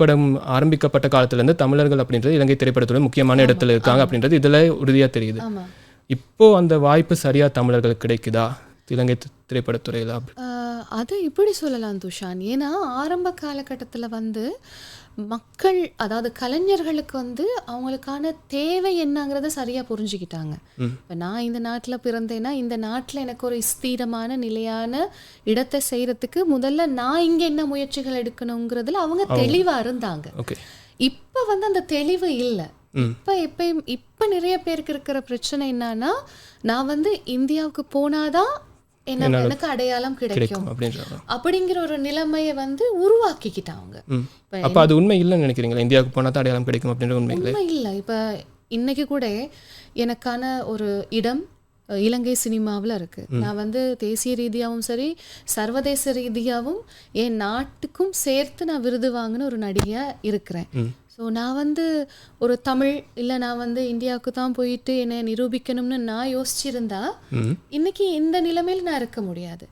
படம் ஆரம்பிக்கப்பட்ட காலத்துலேருந்து தமிழர்கள் அப்படின்றது இலங்கை திரைப்படத்துறை முக்கியமான இடத்துல இருக்காங்க அப்படின்றது இதில் உறுதியாக தெரியுது. இப்போ அந்த வாய்ப்பு சரியா தமிழர்களுக்கு கிடைக்குதா? இலங்கை திரைப்படத்துறையில அது இப்படி சொல்லலாம் துஷான். ஏன்னா ஆரம்ப காலகட்டத்தில் வந்து மக்கள் அதாவது கலைஞர்களுக்கு வந்து அவங்களுக்கான தேவை என்னங்கிறத சரியாக புரிஞ்சுக்கிட்டாங்க. இப்போ நான் இந்த நாட்டில் பிறந்தேன்னா இந்த நாட்டில் எனக்கு ஒரு ஸ்திரமான நிலையான இடத்தை செய்கிறதுக்கு முதல்ல நான் இங்கே என்ன முயற்சிகள் எடுக்கணுங்கிறதுல அவங்க தெளிவாக இருந்தாங்க. இப்போ வந்து அந்த தெளிவு இல்லை. இப்போ எப்பயும் இப்போ நிறைய பேருக்கு இருக்கிற பிரச்சனை என்னன்னா நான் வந்து இந்தியாவுக்கு போனாதான் எனக்கு அடையாளம் கிடைக்கும். அப்படிங்கிற ஒரு நிலைமையை வந்து உருவாக்கிக்கிட்டாங்க அப்போ அது உண்மை இல்லைன்னு நினைக்கிறீங்களா? இந்தியாவுக்கு தான் அடையாளம் கிடைக்கும் அப்படின்ற உண்மை இல்லை உண்மை இல்லை. இப்போ இன்னைக்கு கூட எனக்கான ஒரு இடம் இலங்கை சினிமாவில் இருக்கு. நான் வந்து தேசிய ரீதியாகவும் சரி சர்வதேச ரீதியாகவும் என் நாட்டுக்கும் சேர்த்து நான் விருது வாங்கின ஒரு நடிகையாக இருக்கிறேன். ஸோ நான் வந்து ஒரு தமிழ் இல்லை நான் வந்து இந்தியாவுக்கு தான் போயிட்டு என்னை நிரூபிக்கணும்னு நான் யோசிச்சிருந்தா இன்னைக்கு இந்த நிலைமையில் நான் இருக்க முடியாது.